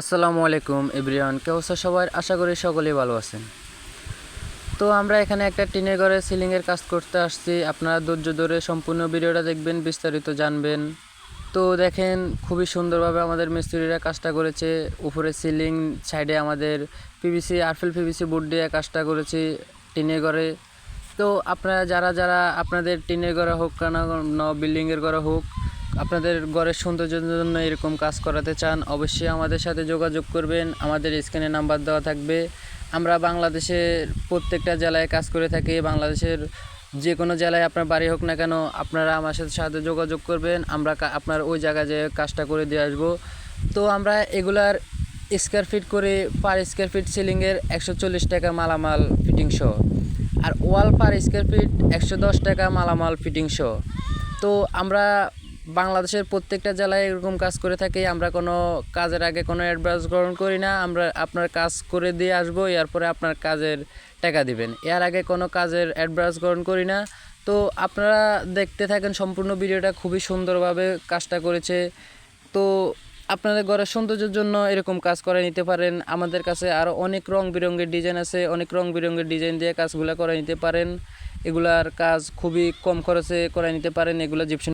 আসসালামু আলাইকুম এভরিওয়ান, কে অবস্থা সবার? আশা করি সকলেই ভালো আছেন। তো আমরা এখানে একটা টিনের ঘরে সিলিংয়ের কাজ করতে আসছি। আপনারা ধৈর্য ধরে সম্পূর্ণ ভিডিওটা দেখবেন, বিস্তারিত জানবেন। তো দেখেন, খুবই সুন্দরভাবে আমাদের মিস্ত্রিরা কাজটা করেছে। উপরে সিলিং, সাইডে আমাদের পিভিসি, আরফেল পিভিসি বোর্ড দিয়ে কাজটা করেছি টিনের ঘরে। তো আপনারা যারা যারা আপনাদের টিনের ঘরে হোক, কেন বিল্ডিংয়ের ঘরে হোক আপনাদের ঘরের সৌন্দর্যের জন্য এরকম কাজ করাতে চান, অবশ্যই আমাদের সাথে যোগাযোগ করবেন। আমাদের স্ক্রিনে নাম্বার দেওয়া থাকবে। আমরা বাংলাদেশের প্রত্যেকটা জেলায় কাজ করে থাকি। বাংলাদেশের যে কোনো জেলায় আপনার বাড়ি হোক না কেন, আপনারা আমার সাথে সাথে যোগাযোগ করবেন। আমরা আপনার ওই জায়গায় যে কাজটা করে দিয়ে আসব। তো আমরা এগুলার স্কোয়ার ফিট করে পার স্কোয়ার ফিট সিলিংয়ের একশো চল্লিশ টাকা মালামাল ফিটিং সহ আর ওয়াল পার স্কোয়ার ফিট একশো দশ টাকা মালামাল ফিটিং সহ তো আমরা বাংলাদেশের প্রত্যেকটা জেলায় এরকম কাজ করে থাকি। আমরা কোনো কাজের আগে কোনো অ্যাডভান্স গ্রহণ করি না। আমরা আপনার কাজ করে দিয়ে আসব, এরপরে আপনার কাজের টাকা দিবেন। এর আগে কোনো কাজের অ্যাডভান্স গ্রহণ করি না। তো আপনারা দেখতে থাকেন সম্পূর্ণ ভিডিওটা খুবই সুন্দরভাবে কাজটা করেছে। তো আপনাদের ঘরের সৌন্দর্যের জন্য এরকম কাজ করে নিতে পারেন। আমাদের কাছে আরও অনেক রং বেরঙের ডিজাইন আছে। অনেক রং বেরঙের ডিজাইন দিয়ে কাজগুলো করে নিতে পারেন। এগুলার কাজ খুবই কম খরচে করে নিতে পারেন। এগুলো জিপসন